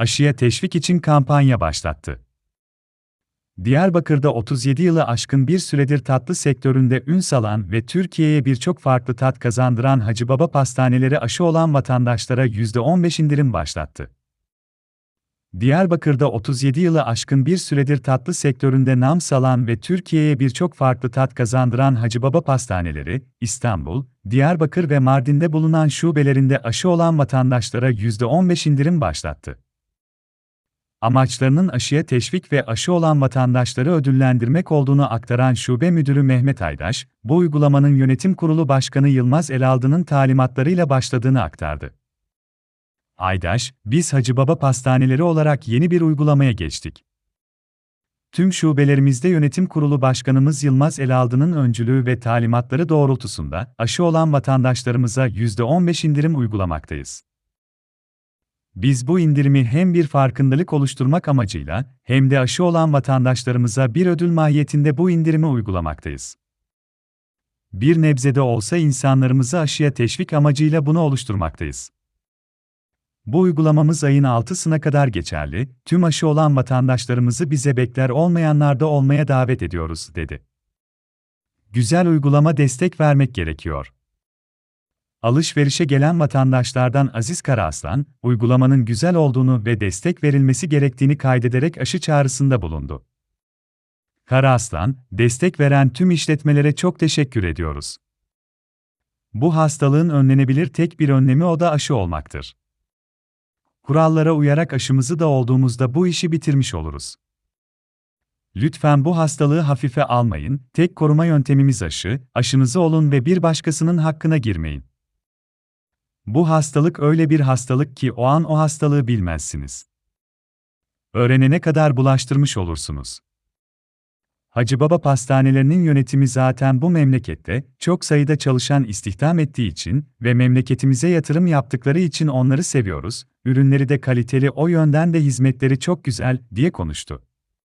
aşıya teşvik için kampanya başlattı. Diyarbakır'da 37 yılı aşkın bir süredir tatlı sektöründe ün salan ve Türkiye'ye birçok farklı tat kazandıran Hacı Baba pastaneleri aşı olan vatandaşlara %15 indirim başlattı. Diyarbakır'da 37 yılı aşkın bir süredir tatlı sektöründe nam salan ve Türkiye'ye birçok farklı tat kazandıran Hacı Baba pastaneleri, İstanbul, Diyarbakır ve Mardin'de bulunan şubelerinde aşı olan vatandaşlara %15 indirim başlattı. Amaçlarının aşıya teşvik ve aşı olan vatandaşları ödüllendirmek olduğunu aktaran Şube Müdürü Mehmet Aydaş, bu uygulamanın Yönetim Kurulu Başkanı Yılmaz Elaldı'nın talimatlarıyla başladığını aktardı. Aydaş, biz Hacı Baba Pastaneleri olarak yeni bir uygulamaya geçtik. Tüm şubelerimizde Yönetim Kurulu Başkanımız Yılmaz Elaldı'nın öncülüğü ve talimatları doğrultusunda aşı olan vatandaşlarımıza %15 indirim uygulamaktayız. Biz bu indirimi hem bir farkındalık oluşturmak amacıyla hem de aşı olan vatandaşlarımıza bir ödül mahiyetinde bu indirimi uygulamaktayız. Bir nebzede olsa insanlarımızı aşıya teşvik amacıyla bunu oluşturmaktayız. Bu uygulamamız ayın 6'sına kadar geçerli, tüm aşı olan vatandaşlarımızı bize bekler olmayanlarda olmaya davet ediyoruz, dedi. Güzel uygulama destek vermek gerekiyor. Alışverişe gelen vatandaşlardan Aziz Karaaslan, uygulamanın güzel olduğunu ve destek verilmesi gerektiğini kaydederek aşı çağrısında bulundu. Karaaslan, destek veren tüm işletmelere çok teşekkür ediyoruz. Bu hastalığın önlenebilir tek bir önlemi o da aşı olmaktır. Kurallara uyarak aşımızı da olduğumuzda bu işi bitirmiş oluruz. Lütfen bu hastalığı hafife almayın, tek koruma yöntemimiz aşı, aşınızı olun ve bir başkasının hakkına girmeyin. Bu hastalık öyle bir hastalık ki o an o hastalığı bilmezsiniz. Öğrenene kadar bulaştırmış olursunuz. Hacı Baba pastanelerinin yönetimi zaten bu memlekette çok sayıda çalışan istihdam ettiği için ve memleketimize yatırım yaptıkları için onları seviyoruz, ürünleri de kaliteli o yönden de hizmetleri çok güzel diye konuştu.